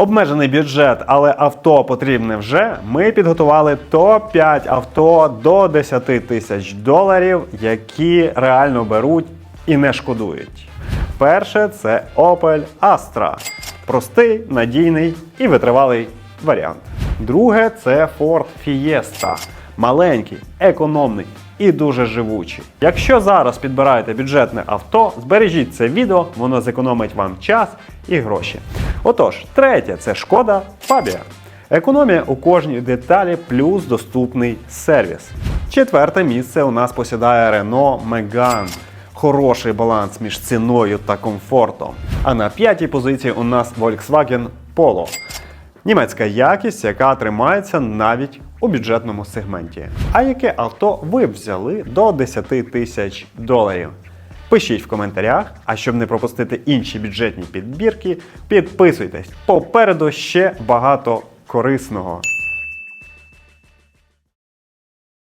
Обмежений бюджет, але авто потрібне вже. Ми підготували топ-5 авто до 10 тисяч доларів, які реально беруть і не шкодують. Перше це Opel Astra. Простий, надійний і витривалий варіант. Друге це Ford Fiesta. Маленький, економний і дуже живучий. Якщо зараз підбираєте бюджетне авто, збережіть це відео, воно зекономить вам час і гроші. Отож, третє це шкода Fabia. Економія у кожній деталі плюс доступний сервіс. Четверте місце у нас посідає Renault Megane. Хороший баланс між ціною та комфортом. А на п'ятій позиції у нас Volkswagen Polo. Німецька якість, яка тримається навіть у бюджетному сегменті. А яке авто ви взяли до 10 тисяч доларів? Пишіть в коментарях, а щоб не пропустити інші бюджетні підбірки, підписуйтесь. Попереду ще багато корисного.